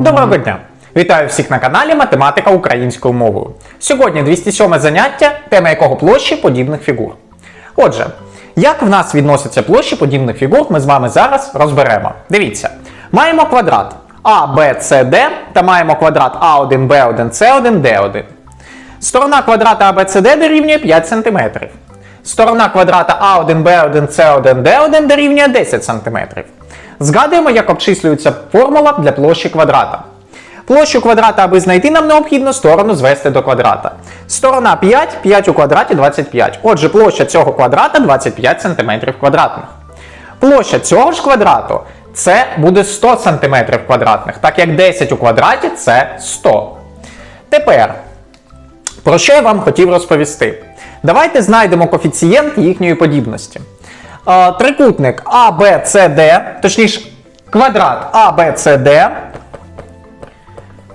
Доброго дня! Вітаю всіх на каналі Математика українською мовою. Сьогодні 207 заняття, тема якого площі подібних фігур. Отже, як в нас відносяться площі подібних фігур, ми з вами зараз розберемо. Дивіться, маємо квадрат А, Б, С, Д та маємо квадрат А1, Б1, С1, Д1. Сторона квадрата ABCD дорівнює 5 см. Сторона квадрата А1, Б1, С1, Д1 дорівнює 10 см. Згадуємо, як обчислюється формула для площі квадрата. Площу квадрата, аби знайти, нам необхідно сторону звести до квадрата. Сторона 5, 5 у квадраті 25. Отже, площа цього квадрата 25 см квадратних. Площа цього ж квадрату це буде 100 см квадратних, так як 10 у квадраті це 100. Тепер про що я вам хотів розповісти? Давайте знайдемо коефіцієнт їхньої подібності. Е, Трикутник ABCD, точніше, квадрат ABCD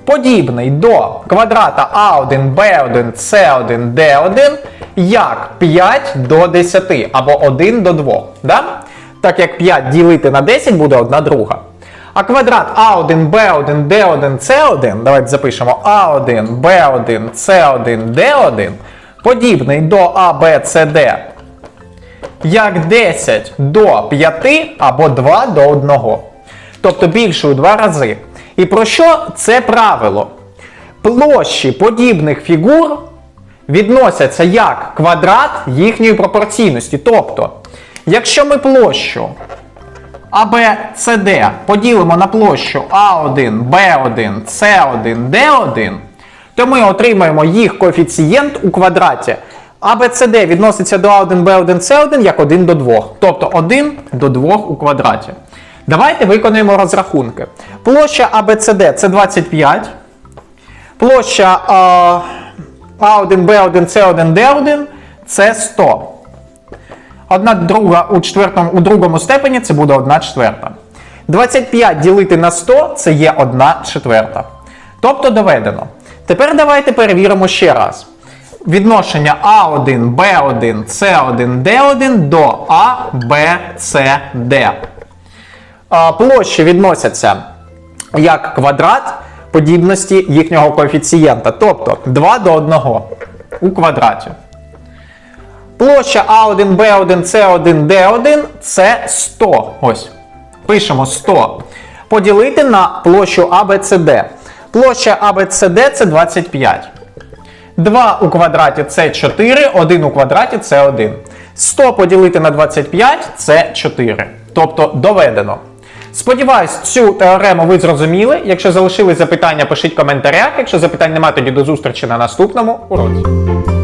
подібний до квадрата А1, Б1, С1, Д1 як 5 до 10 або 1 до 2. Да? Так як 5 ділити на 10 буде 1 друга. А квадрат А1, Б1, Д1, С1, давайте запишемо А1, Б1, С1, Д1 подібний до ABCD як 10 до 5 або 2 до 1. Тобто більше у 2 рази. І про що це правило? Площі подібних фігур відносяться як квадрат їхньої пропорційності. Тобто, якщо ми площу ABCD поділимо на площу А1, Б1, С1, Д1, то ми отримаємо їх коефіцієнт у квадраті. ABCD відноситься до А1, Б1, С1 як 1 до 2. Тобто 1 до 2 у квадраті. Давайте виконуємо розрахунки. Площа ABCD це 25. Площа а, А1, Б1, С1, Д1 це 100. Одна друга у, четвертому, у другому степені це буде 1 четверта. 25 ділити на 100 це є 1 четверта. Тобто доведено. Тепер давайте перевіримо ще раз. Відношення А1, Б1, С1, Д1 до А, Б, С, Д. Площі відносяться як квадрат подібності їхнього коефіцієнта, тобто 2 до 1 у квадраті. Площа А1, Б1, С1, Д1 це 100. Ось. Пишемо 100. Поділити на площу ABCD. Площа ABCD це 25. 2 у квадраті це 4, 1 у квадраті це 1. 100 поділити на 25 це 4. Тобто доведено. Сподіваюсь, цю теорему ви зрозуміли. Якщо залишили запитання, пишіть коментарях. Якщо запитань немає, тоді до зустрічі на наступному уроці.